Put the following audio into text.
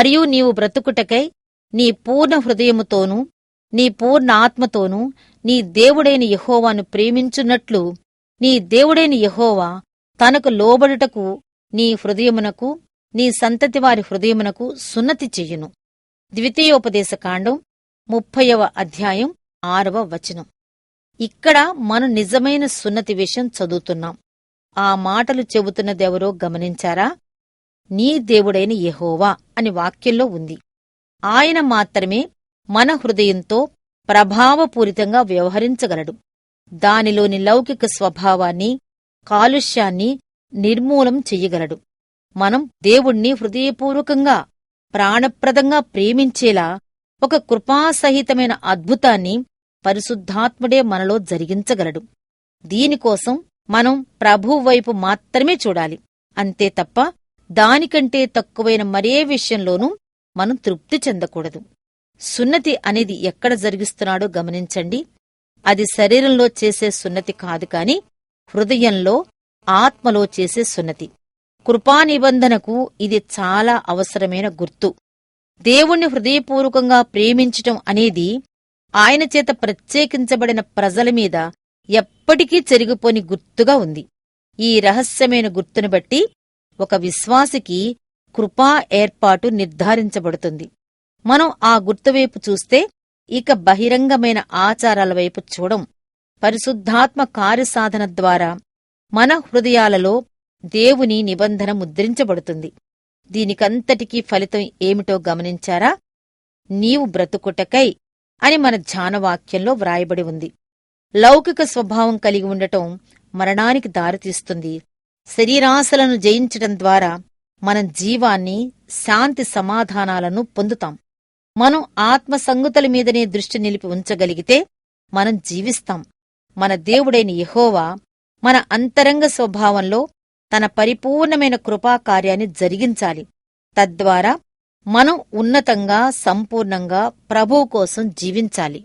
మరియు నీవు బ్రతుకుటకై నీ పూర్ణ హృదయముతోనూ నీ పూర్ణ ఆత్మతోనూ నీ దేవుడైన యహోవాను ప్రేమించున్నట్లు నీ దేవుడైన యహోవా తనకు లోబడుటకు నీ హృదయమునకు నీ సంతతి వారి హృదయమునకు సున్నతి చెయ్యును ద్వితీయోపదేశకాండం ముప్పయవ అధ్యాయం ఆరవ వచనం. ఇక్కడ మనం నిజమైన సున్నతి విషయం చదువుతున్నాం. ఆ మాటలు చెబుతున్నదెవరో గమనించారా? నీ దేవుడైన యహోవా అని వాక్యంలో ఉంది. ఆయన మాత్రమే మన హృదయంతో ప్రభావపూరితంగా వ్యవహరించగలడు. దానిలోని లౌకిక స్వభావాన్ని కాలుష్యాన్ని నిర్మూలం చెయ్యగలడు. మనం దేవుణ్ణి హృదయపూర్వకంగా ప్రాణప్రదంగా ప్రేమించేలా ఒక కృపాసహితమైన అద్భుతాన్ని పరిశుద్ధాత్ముడే మనలో జరిగించగలడు. దీనికోసం మనం ప్రభువైపు మాత్రమే చూడాలి. అంతే తప్ప దానికంటే తక్కువైన మరే విషయంలోనూ మనం తృప్తి చెందకూడదు. సున్నతి అనేది ఎక్కడ జరిగిస్తున్నాడో గమనించండి. అది శరీరంలో చేసే సున్నతి కాదు కాని హృదయంలో ఆత్మలో చేసే సున్నతి. కృపా నిబంధనకు ఇది చాలా అవసరమైన గుర్తు. దేవుణ్ణి హృదయపూర్వకంగా ప్రేమించటం అనేది ఆయన చేత ప్రత్యేకించబడిన ప్రజల మీద ఎప్పటికీ చెరిగిపోని గుర్తుగా ఉంది. ఈ రహస్యమైన గుర్తును బట్టి ఒక విశ్వాసికి కృపా ఏర్పాటు నిర్ధారించబడుతుంది. మనం ఆ గుర్తువైపు చూస్తే ఇక బహిరంగమైన ఆచారాల వైపు చూడం. పరిశుద్ధాత్మ కార్యసాధన ద్వారా మన హృదయాలలో దేవుని నిబంధన ముద్రించబడుతుంది. దీనికంతటికీ ఫలితం ఏమిటో గమనించారా? నీవు బ్రతుకుటకై అని మన ధ్యానవాక్యంలో వ్రాయబడి ఉంది. లౌకిక స్వభావం కలిగి ఉండటం మరణానికి దారితీస్తుంది. శరీరాశలను జయించటం ద్వారా మనం జీవాన్ని శాంతి సమాధానాలను పొందుతాం. మనం ఆత్మ సంగతుల మీదనే దృష్టి నిలిపి ఉంచగలిగితే మనం జీవిస్తాం. మన దేవుడైన యహోవా మన అంతరంగ స్వభావంలో తన పరిపూర్ణమైన కృపాకార్యాన్ని జరిగించాలి. తద్వారా మనం ఉన్నతంగా సంపూర్ణంగా ప్రభువు కోసం జీవించాలి.